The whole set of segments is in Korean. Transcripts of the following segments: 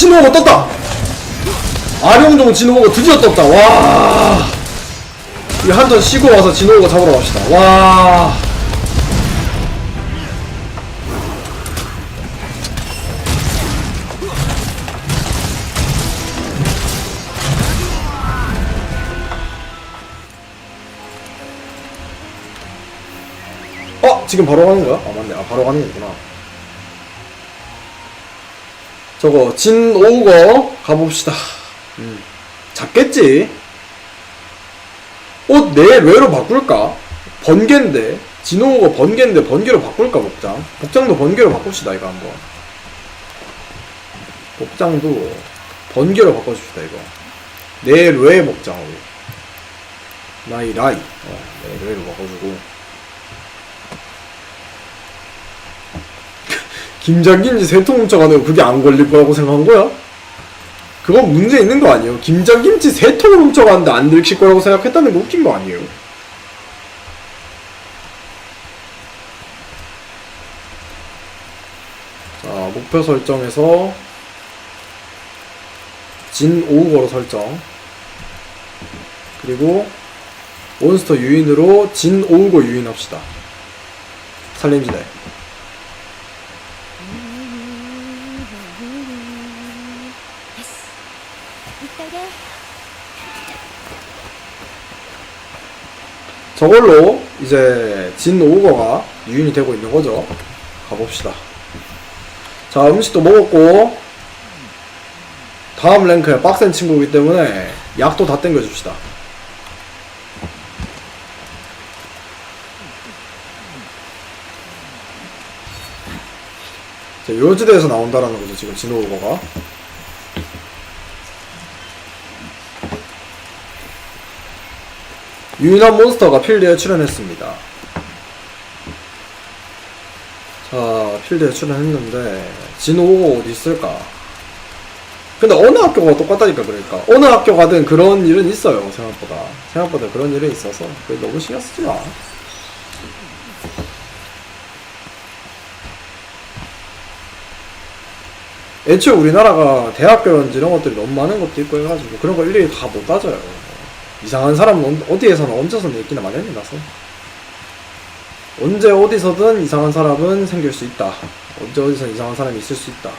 어! 진호가 떴다! 아룡종 진호가 드디어 떴다. 와. 이한턴 쉬고 와서 진호가 잡으러 갑시다. 와. 어? 지금 바로 가는 거야? 아 맞네. 아 바로 가는 거구나. 저거 진 오거 가봅시다. 음. 잡겠지. 어, 내 뇌로 바꿀까? 번개인데 진오가 번개인데 번개로 바꿀까 복장? 복장도 번개로 바꿉시다 이거 한번. 복장도 번개로 바꿔줍시다 이거. 내뇌 복장으로. 나이 라이. 어, 내 뇌로 바꿔주고. 김장김치 세통 훔쳐가는 거 그게 안 걸릴 거라고 생각한 거야? 그건 문제 있는 거 아니에요? 김장김치 세 통을 훔쳐갔는데 안 들킬 거라고 생각했다는 거 웃긴 거 아니에요? 자, 목표 설정에서 진 오우거로 설정. 그리고 몬스터 유인으로 진 오우거 유인합시다. 살림지대. 저걸로 이제 진 오거가 유인이 되고 있는 거죠. 가봅시다. 자, 음식도 먹었고, 다음 랭크에 빡센 친구이기 때문에 약도 다 땡겨줍시다. 자, 요지대에서 나온다라는 거죠, 지금 진 오거가. 유인한 몬스터가 필드에 출연했습니다. 자, 필드에 출연했는데 진호가 어디 있을까? 근데 어느 학교가 똑같다니까 그러니까 어느 학교 가든 그런 일은 있어요 생각보다 생각보다 그런 일이 있어서 너무 신경 쓰지 마. 애초에 우리나라가 대학교라든지 이런 것들이 너무 많은 것도 있고 해가지고 그런 거 일일이 다 못 따져요. 이상한 사람은 언- 어디에서나 언제서나 있기나 마련이라서 언제 어디서든 이상한 사람은 생길 수 있다. 언제 어디서 이상한 사람이 있을 수 있다.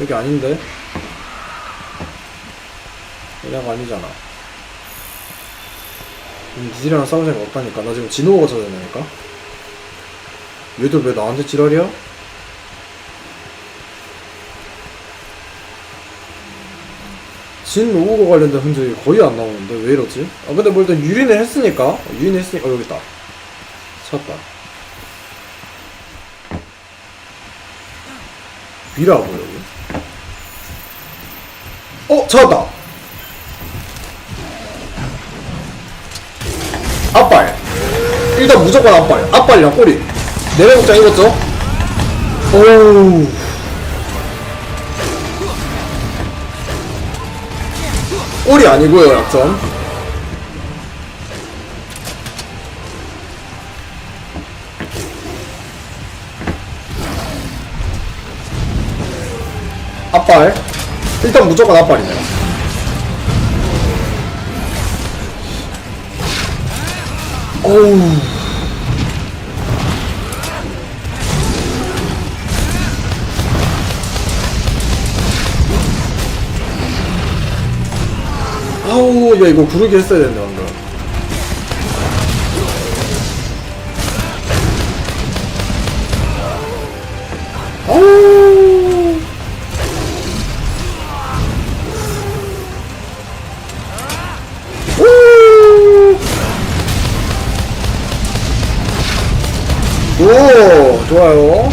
여기 아닌데? 여기가 아니잖아. 음, 니들이랑 생각 없다니까. 나 지금 진호가 되니까. 얘들 왜 나한테 지랄이야? 진 오고 관련된 흔적이 거의 안 나오는데 왜 이러지? 아 근데 뭐 일단 유린을 했으니까. 어, 유린 했으니까 어, 여기 있다. 찾았다. 위라고 여기? 어 찾았다. 앞발. 일단 무조건 앞발. 앞발이랑 꼬리. 내려복장 입었죠? 오우 꼬리 아니고요 약점. 앞발. 일단 무조건 앞발이네요. 어우 야 이거 구르기 했어야 되는데 방금. 아우! 오! 오 좋아요.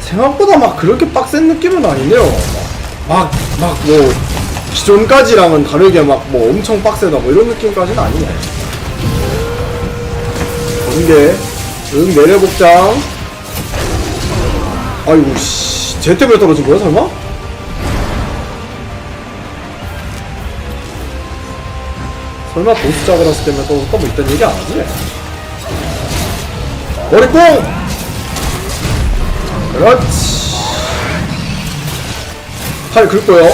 생각보다 막 그렇게 빡센 느낌은 아니네요. 막 막뭐 기존까지랑은 다르게 막 뭐 엄청 빡세다 뭐 이런 느낌까지는 아니네 번개 응 내려복장 아이고 씨쟤 때문에 떨어진 거야 설마? 설마 보스 잡으라스 때문에 떨어졌다 뭐 이딴 얘기 안 하지? 머리뽕! 그렇지. 팔 긁고요.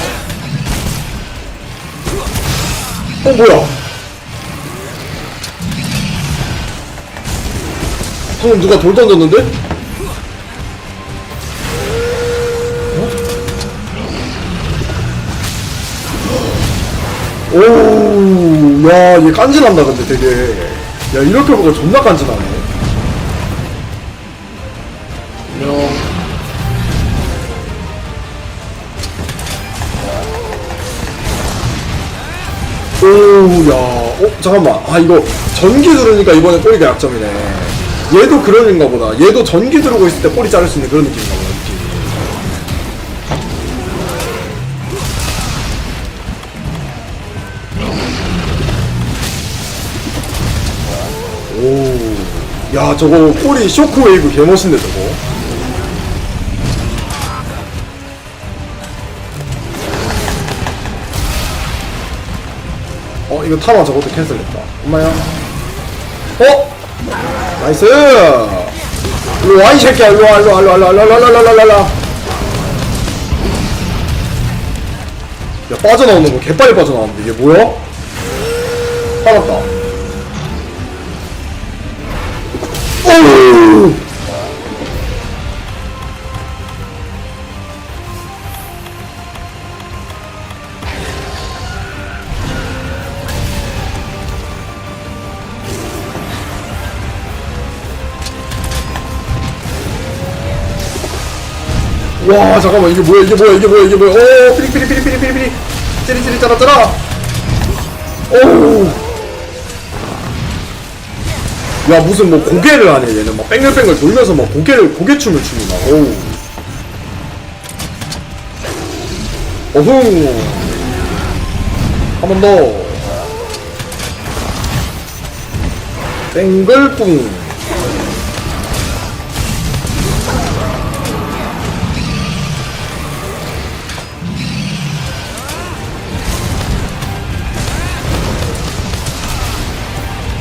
어, 뭐야? 방금 누가 돌 던졌는데? 어? 오, 야, 얘 깐진한다, 근데 되게. 야, 이렇게 보고 존나 깐진하네. 오, 야, 어, 잠깐만. 아, 이거 전기 두르니까 이번에 꼬리가 약점이네. 얘도 그런인가 보다. 얘도 전기 두르고 있을 때 꼬리 자를 수 있는 그런 느낌인가 보다, 느낌이. 오, 야, 저거 꼬리 쇼크웨이브 개멋있네, 저거. 이거 타마 저것도 캔슬했다. 엄마야. 어? 나이스! 일로 와, 이 새끼야. 일로 와, 일로 와, 일로 와, 일로 와, 일로 와, 일로 와, 일로 와, 일로 와. 야, 빠져나오는 거 개빨리 빠져나오는데, 이게 뭐야? 빠졌다. 오우! 와 잠깐만 이게 뭐야 이게 뭐야 이게 뭐야 이게 뭐야. 오 피리 피리 피리 피리 피리 피리. 찌리 찌리 짜라 짜라. 오야 무슨 뭐 고개를 하네 얘는. 막 뺑글뺑글 돌면서 막 고개를 고개춤을 막. 오우 어흥. 한 번 더. 뺑글뿡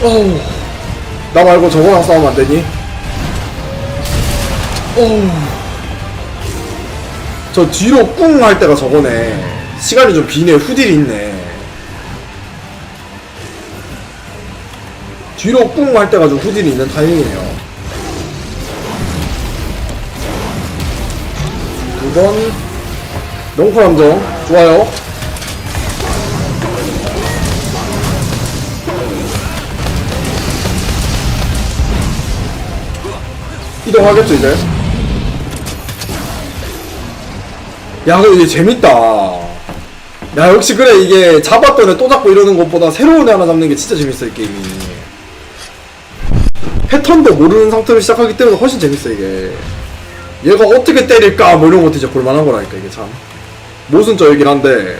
어우, 나 말고 저거랑 싸우면 안 되니? 어우. 저 뒤로 꿍 할 때가 저거네. 시간이 좀 비네. 후딜이 있네. 뒤로 꿍 할 때가 좀 후딜이 있는 타이밍이네요. 두 번. 명코 함정. 좋아요. 이동하겠죠 이제? 야 근데 이게 재밌다. 야 역시 그래 이게 잡았던 애 또 잡고 이러는 것보다 새로운 애 하나 잡는 게 진짜 재밌어 이 게임이. 패턴도 모르는 상태로 시작하기 때문에 훨씬 재밌어 이게. 얘가 어떻게 때릴까 뭐 이런 것도 진짜 볼만한 거라니까 이게 참. 모순적이긴 한데.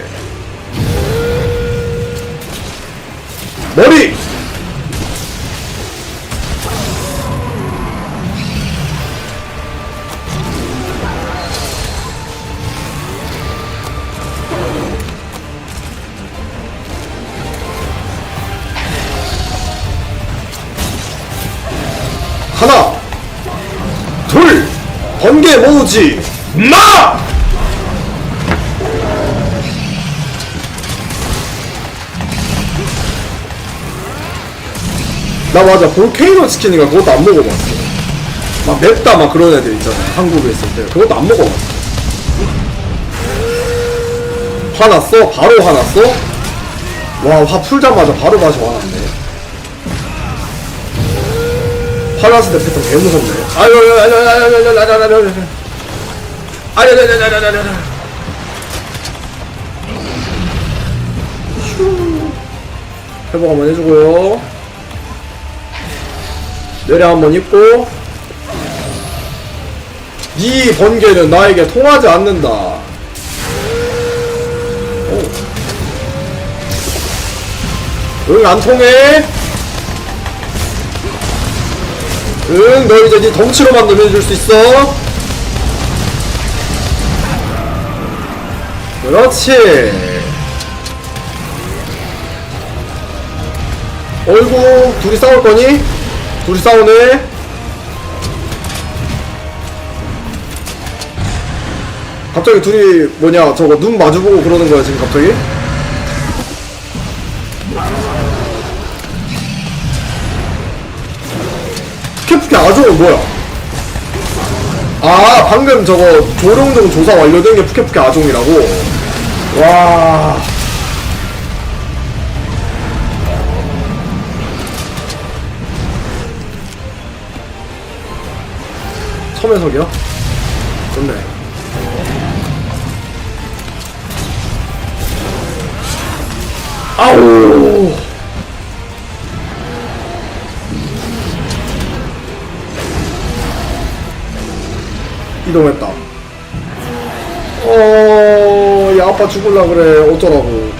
머리 하나, 둘, 번개 모으지, 마! 나 맞아, 볼케이노 치킨인가 그것도 안 먹어봤어. 막 맵다 막 그런 애들 있잖아. 한국에 있을 때. 그것도 안 먹어봤어. 화났어? 바로 화났어? 와, 화 풀자마자 바로 맛이 화났네. 화났을 때 패턴 개 무섭네. 아유, 아유, 아유, 아유, 아유, 아유, 아유, 아유, 아유, 아유, 아유, 아유, 아유, 아유, 아유, 아유. 휴. 회복 한번 해주고요. 내려 한번 입고. 이 번개는 나에게 통하지 않는다. 응, 안 통해? 응, 너 이제 네 덩치로만 넘겨줄 수 있어. 그렇지. 어이구, 둘이 싸울 거니? 둘이 싸우네. 갑자기 둘이 뭐냐 저거 눈 마주보고 그러는 거야 지금 갑자기? 캡프키 아종은 뭐야? 아 방금 저거 조룡종 조사 완료된 게 푸케푸케 아종이라고? 와... 첨해석이요? 좋네 아우 이동했다 어... 야 아빠 죽을라 그래 어쩌라고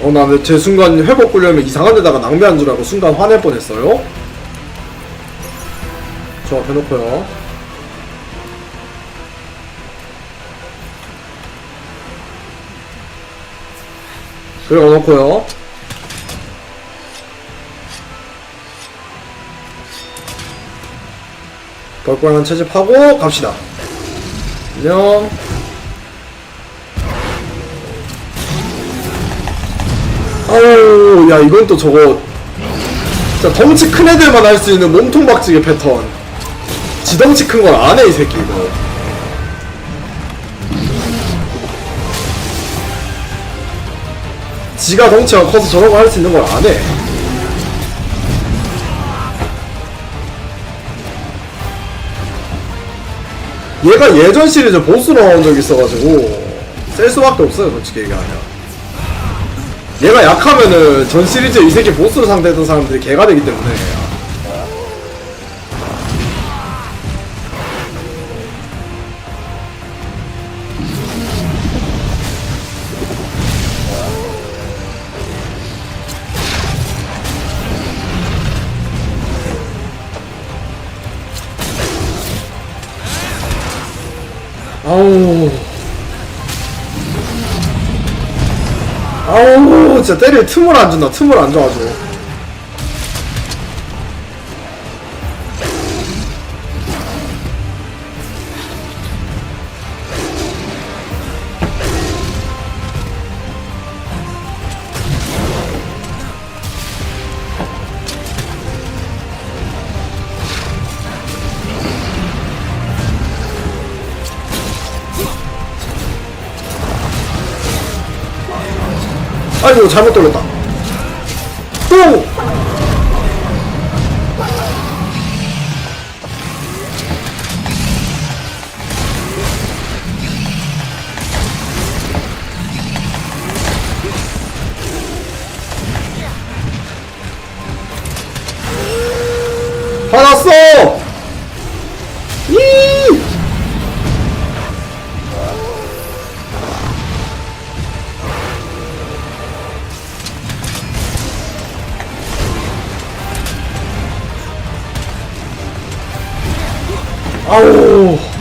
어, 나, 제 순간 회복 보려면 이상한 데다가 낭비한 줄 알고 순간 화낼 뻔했어요. 저 앞에 놓고요. 그리고 놓고요. 벌꿀한 채집하고 갑시다. 안녕. 아우, 야, 이건 또 저거. 진짜 덩치 큰 애들만 할 수 있는 몸통 박치기 패턴. 지덩치 큰걸안 해, 이 새끼, 이거. 지가 덩치가 커서 저런 거 할 수 있는 걸 안 해. 얘가 예전 시리즈 보스로 나온 적 있어가지고, 셀 수밖에 없어요, 솔직히 얘기하면. 얘가 약하면은 전 시리즈 이 새끼 보스로 상대했던 사람들이 개가 되기 때문에 진짜 때릴 틈을 안 준다 틈을 안 줘가지고 아이고 잘못 돌렸다. 또 아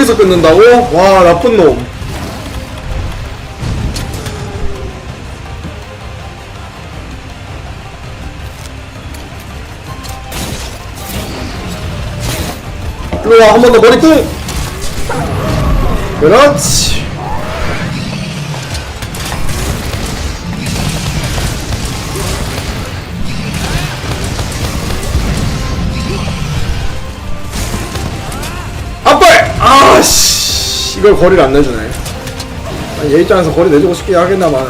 여기서 끊는다고? 와 나쁜 놈. 일로와 한 번 더 머리 꿍 그렇지 이걸 거리를 안 내주네 아니, 얘 입장에서 거리 내주고 싶게 하겠나만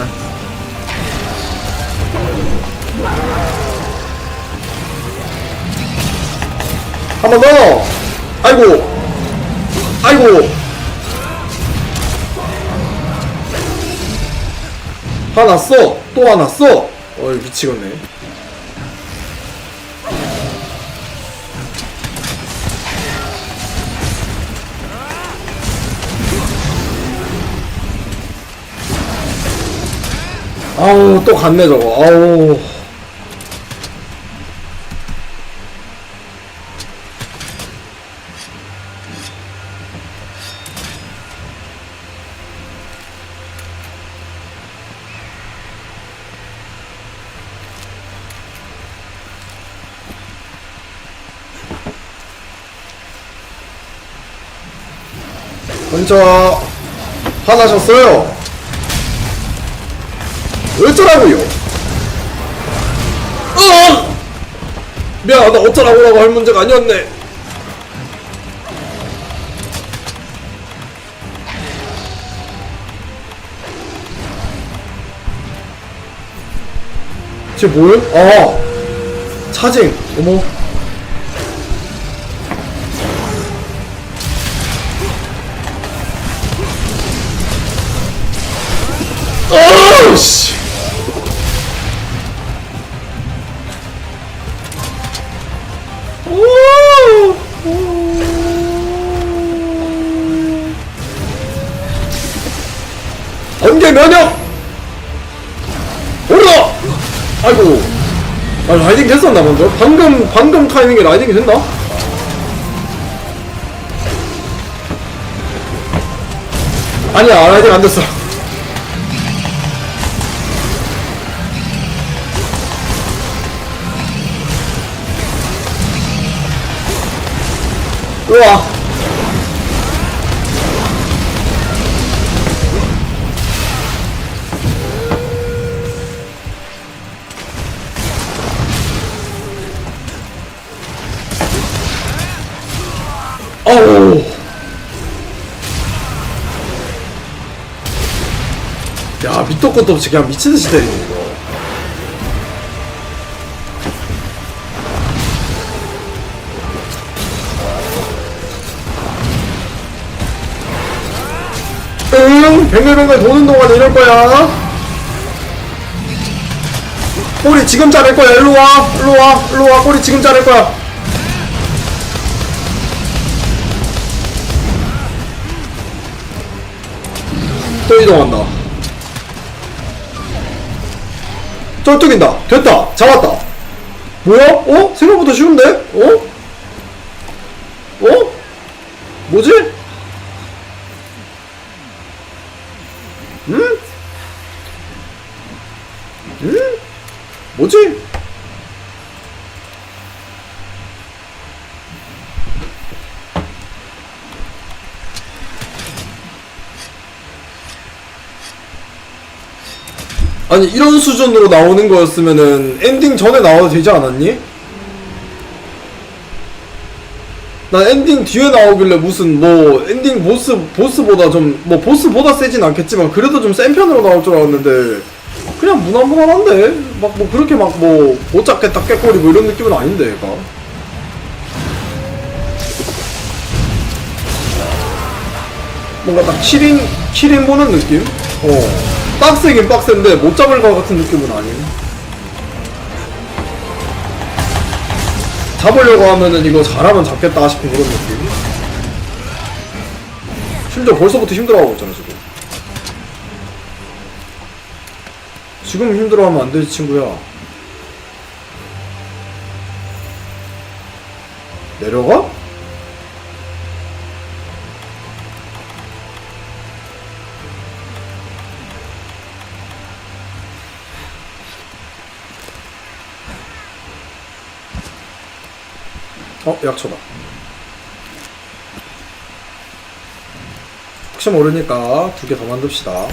한 번 더! 아이고! 아이고! 화났어 또 화났어 어이 미치겠네 아우 또 갔네 저거. 아우. 먼저 화나셨어요 어쩌라고요? 어! 미안하다. 어쩌라고라고 할 문제가 아니었네. 쟤 뭐야? 아 차징. 어머. 어우씨 번개 면역! 오르다! 아이고. 아 라이딩 됐었나 먼저? 방금 방금 타이밍에 라이딩이 된다 아니야 라이딩 안 됐어. 우와 야 밑도 끝도 없이 그냥 미친듯이 때리네 이거. 응? 뱅글뱅글 도는 동안 이럴 거야. 꼬리 지금 자를 거야. 일로 와. 일로 와. 일로 와. 꼬리 지금 자를 거야. 또 이동한다 쩔뚝인다 됐다 잡았다 뭐야? 어? 생각보다 쉬운데? 어? 어? 뭐지? 응? 응? 뭐지? 아니 이런 수준으로 나오는 거였으면은 엔딩 전에 나와도 되지 않았니? 난 엔딩 뒤에 나오길래 무슨 뭐 엔딩 보스 보스보다 좀 뭐 보스보다 세진 않겠지만 그래도 좀 센 편으로 나올 줄 알았는데 그냥 무난무난한데 막 뭐 그렇게 막 뭐 못 잡겠다 깨꼬리 뭐 이런 느낌은 아닌데 얘가 뭔가 딱 키링 키링 보는 느낌? 어 빡세긴 빡센데 못 잡을 것 같은 느낌은 아님 잡으려고 하면은 이거 잘하면 잡겠다 싶은 그런 느낌. 심지어 벌써부터 힘들어하고 있잖아 지금. 지금 힘들어하면 안 되지 친구야. 내려가? 어, 약초다. 혹시 모르니까 두 개 더 만듭시다.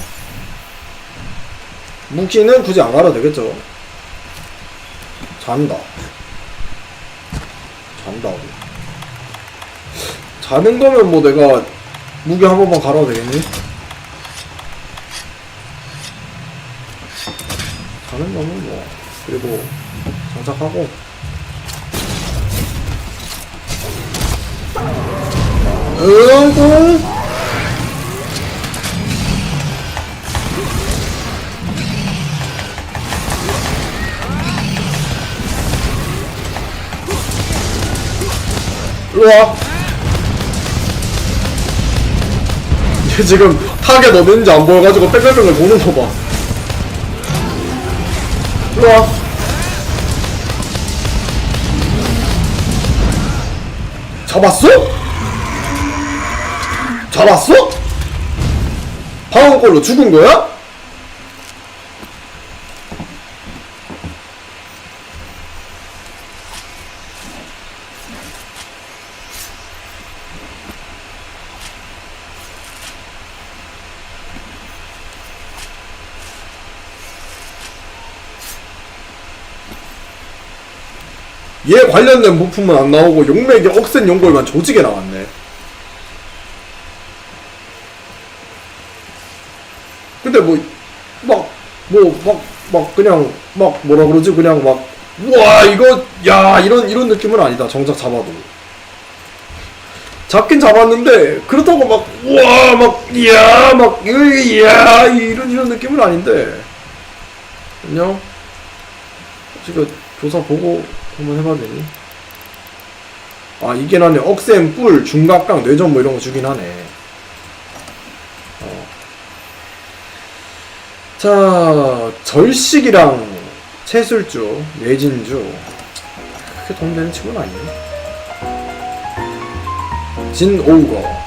무기는 굳이 안 갈아도 되겠죠? 잔다. 잔다. 자는 거면 뭐 내가 무기 한 번만 갈아도 되겠니? 자는 거면 뭐. 그리고 장착하고. 으엉 우와. 얘 지금 타겟 어딘지 안 보여가지고 뺑글뺑글 보는 거봐. 우와. 잡았어? 잡았어? 방금 걸로 죽은 거야? 얘 관련된 부품은 안 나오고 용맥이 억센 연골만 조직에 나왔네. 근데 뭐, 막, 뭐, 막, 막, 그냥, 막, 뭐라 그러지? 그냥 막, 우와, 이거, 야, 이런, 이런 느낌은 아니다. 정작 잡아도. 잡긴 잡았는데, 그렇다고 막, 우와, 막, 이야, 막, 이야, 이런, 이런 느낌은 아닌데. 안녕? 지금 조사 보고 한번 해봐야 되니? 아, 이게 나네. 억센, 뿔, 중각강, 뇌전 뭐 이런 거 주긴 하네. 자, 절식이랑 채술주, 예진주. 크게 도움되는 친구는 아니네. 진 오우거.